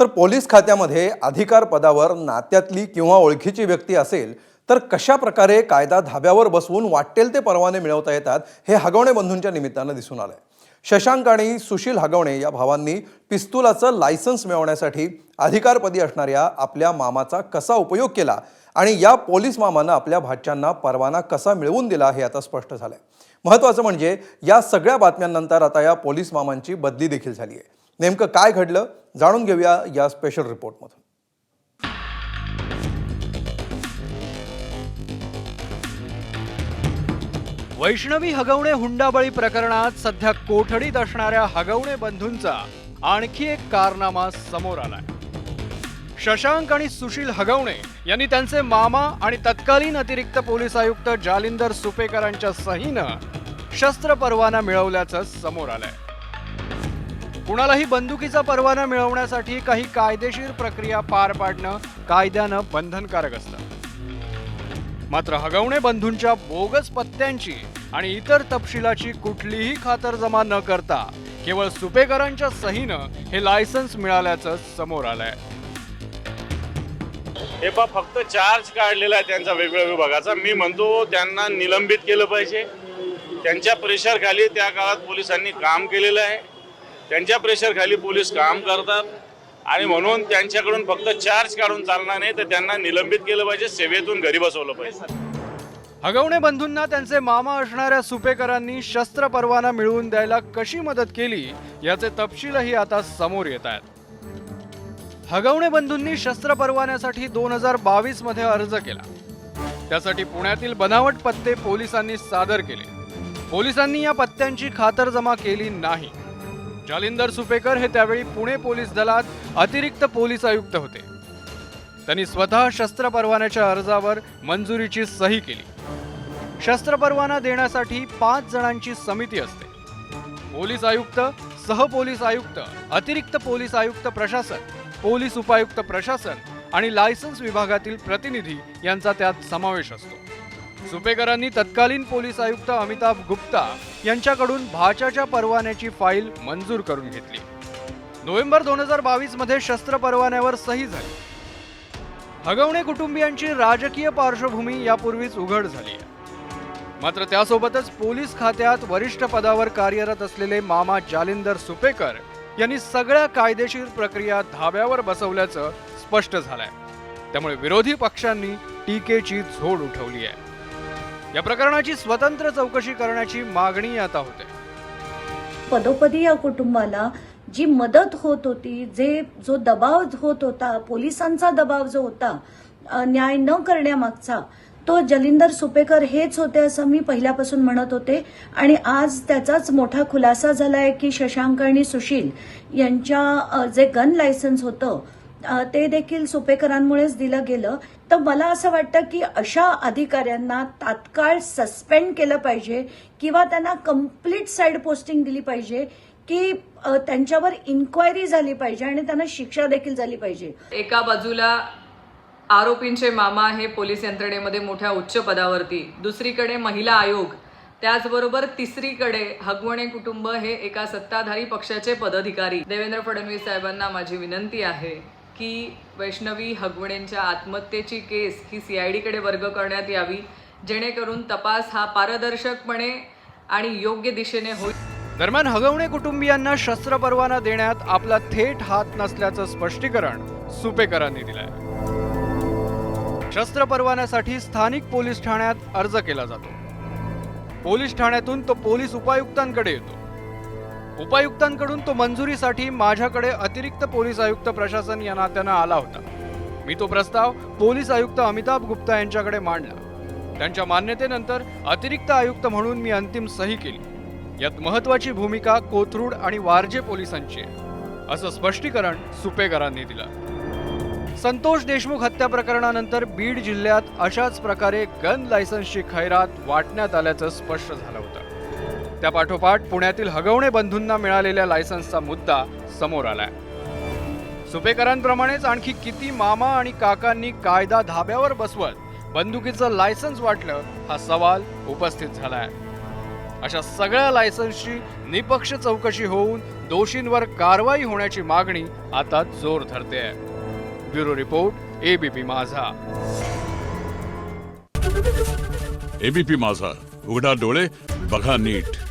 तर पोलीस खात्यामध्ये अधिकार पदावर नात्यातली किंवा ओळखीची व्यक्ती असेल तर कशा प्रकारे कायदा धाब्यावर बसवून वाटेल ते परवाने मिळवता येतात हे हगवणे बंधूंच्या निमित्तानं दिसून आलंय. शशांक आणि सुशील हगवणे या भावांनी पिस्तुलाचं लायसन्स मिळवण्यासाठी अधिकारपदी असणाऱ्या आपल्या मामाचा कसा उपयोग केला आणि या पोलीस मामानं आपल्या भाच्यांना परवाना कसा मिळवून दिला हे आता स्पष्ट झालंय. महत्त्वाचं म्हणजे या सगळ्या बातम्यांनंतर आता या पोलीस मामांची बदली देखील झाली आहे नेमकं काय घडलं जाणून घेऊया या स्पेशल रिपोर्टमधून वैष्णवी हगवणे हुंडाबळी प्रकरणात सध्या कोठडीत असणाऱ्या हगवणे बंधूंचा आणखी एक कारनामा समोर आलाय. शशांक आणि सुशील हगवणे यांनी त्यांचे मामा आणि तत्कालीन अतिरिक्त पोलीस आयुक्त जालिंदर सुपेकरांच्या सहीनं शस्त्र परवाना मिळवल्याचं समोर आलंय. कुणालाही बंदुकीचा परवाना मिळवण्यासाठी काही कायदेशीर प्रक्रिया पार पाडणं कायद्यानं बंधनकारक असतं. मात्र हगवणे बंधूंच्या बोगस पत्त्यांची आणि इतर तपशिलाची कुठलीही खातरजमा न करता केवळ सुपेकरांच्या सहीनं हे लायसन्स मिळाल्याचं समोर आलंय. हे बा फक्त चार्ज काढलेला आहे त्यांचा वेगवेगळ्या विभागाचा. मी म्हणतो त्यांना निलंबित केलं पाहिजे. त्यांच्या प्रेशर खाली त्या काळात पोलिसांनी काम केलेलं आहे. त्यांच्या प्रेशरखाली पोलीस काम करतात. आणि म्हणून त्यांच्याकडून फक्त चार्ज काढून चालणार नाही तर त्यांना निलंबित केलं पाहिजे सेवेतून घरी बसवलं पाहिजे. हगवणे बंधूंना त्यांचे मामा असणाऱ्या सुपेकरांनी शस्त्र परवाना मिळवून द्यायला कशी मदत केली याचे तपशीलही आता समोर येत आहेत. हगवणे बंधूंनी शस्त्र परवान्यासाठी दोन हजार बावीसमध्ये अर्ज केला. त्यासाठी पुण्यातील बनावट पत्ते पोलिसांनी सादर केले. पोलिसांनी या पत्त्यांची खातरजमा केली नाही. जालिंदर सुपेकर हे त्यावेळी पुणे पोलीस दलात अतिरिक्त पोलीस आयुक्त होते. त्यांनी स्वतः शस्त्र परवान्याच्या अर्जावर मंजुरीची सही केली. शस्त्र परवाना देण्यासाठी पाच जणांची समिती असते. पोलीस आयुक्त सहपोलीस आयुक्त अतिरिक्त पोलीस आयुक्त प्रशासन पोलीस उपायुक्त प्रशासन आणि लायसन्स विभागातील प्रतिनिधी यांचा त्यात समावेश असतो. सुपेकरांनी तत्कालीन पोलीस आयुक्त अमिताभ गुप्ता यांच्याकडून भाच्याच्या परवान्याची फाईल मंजूर करून घेतली. नोव्हेंबर दोन हजार बावीसमध्ये शस्त्र परवान्यावर सही झाली. हगवणे कुटुंबियांची राजकीय पार्श्वभूमी यापूर्वीच उघड झाली आहे. मात्र त्यासोबतच पोलीस खात्यात वरिष्ठ पदावर कार्यरत असलेले मामा जालिंदर सुपेकर यांनी सगळ्या कायदेशीर प्रक्रिया धाब्यावर बसवल्याचं स्पष्ट झालंय. त्यामुळे विरोधी पक्षांनी टीकेची झोड उठवली आहे. या प्रकरणाची स्वतंत्र चौकशी करण्याची मागणी आता होते. पदोपदी या कुटुंबाला जी मदत होत होती जे जो दबाव होत होता पोलिसांचा दबाव जो होता न्याय न करण्यामागचा तो जलिंदर सुपेकर हेच होते असं मी पहिल्यापासून म्हणत होते. आणि आज त्याचाच मोठा खुलासा झाला आहे की शशांक आणि सुशील यांच्या जे गन लायसन्स होतं ते देखील सुपेकरांमुळेच दिलं गेलं. तर मला असं वाटतं की अशा अधिकाऱ्यांना तात्काळ सस्पेंड केलं पाहिजे किंवा त्यांना कंप्लीट साईड पोस्टिंग दिली पाहिजे की त्यांच्यावर इन्क्वायरी झाली पाहिजे आणि त्यांना शिक्षा देखील झाली पाहिजे. एका बाजूला आरोपींचे मामा हे पोलीस यंत्रणेमध्ये मोठ्या उच्च पदावरती दुसरीकडे महिला आयोग त्याचबरोबर तिसरीकडे हगवणे कुटुंब हे एका सत्ताधारी पक्षाचे पदाधिकारी. देवेंद्र फडणवीस साहेबांना माझी विनंती आहे. की वैष्णवी हगवणेंच्या आत्महत्येची केस ही सी आय डीकडे वर्ग करण्यात यावी जेणेकरून तपास हा पारदर्शकपणे आणि योग्य दिशेने होईल. दरम्यान हगवणे कुटुंबियांना शस्त्र परवाना देण्यात आपला थेट हात नसल्याचं स्पष्टीकरण सुपेकरांनी दिलंय. शस्त्र परवान्यासाठी स्थानिक पोलीस ठाण्यात अर्ज केला जातो. पोलीस ठाण्यातून तो पोलीस उपायुक्तांकडे येतो. उपायुक्तांकडून तो मंजुरीसाठी माझ्याकडे अतिरिक्त पोलीस आयुक्त प्रशासन या नात्यानं आला होता. मी तो प्रस्ताव पोलीस आयुक्त अमिताभ गुप्ता यांच्याकडे मांडला. त्यांच्या मान्यतेनंतर अतिरिक्त आयुक्त म्हणून मी अंतिम सही केली. यात महत्वाची भूमिका कोथरूड आणि वारजे पोलिसांची आहे. असं स्पष्टीकरण सुपेकरांनी दिलं. संतोष देशमुख हत्या प्रकरणानंतर बीड जिल्ह्यात अशाच प्रकारे गन लायसन्सची खैरात वाटण्यात आल्याचं स्पष्ट झालं होतं. त्या पाठोपाठ पुण्यातील हगवणे बंधूंना मिळालेल्या लायसन्सचा मुद्दा समोर आलाय. सुपेकरांप्रमाणेच आणखी किती मामा आणि काकांनी कायदा धाब्यावर बसवत बंदुकीचं लायसन्स वाटलं हा सवाल उपस्थित झालाय. अशा सगळ्या लायसन्सची निपक्ष चौकशी होऊन दोषींवर कारवाई होण्याची मागणी आता जोर धरते आहे. Bureau report ABP Majha. ABP Majha. उघडा डोळे बघा नीट.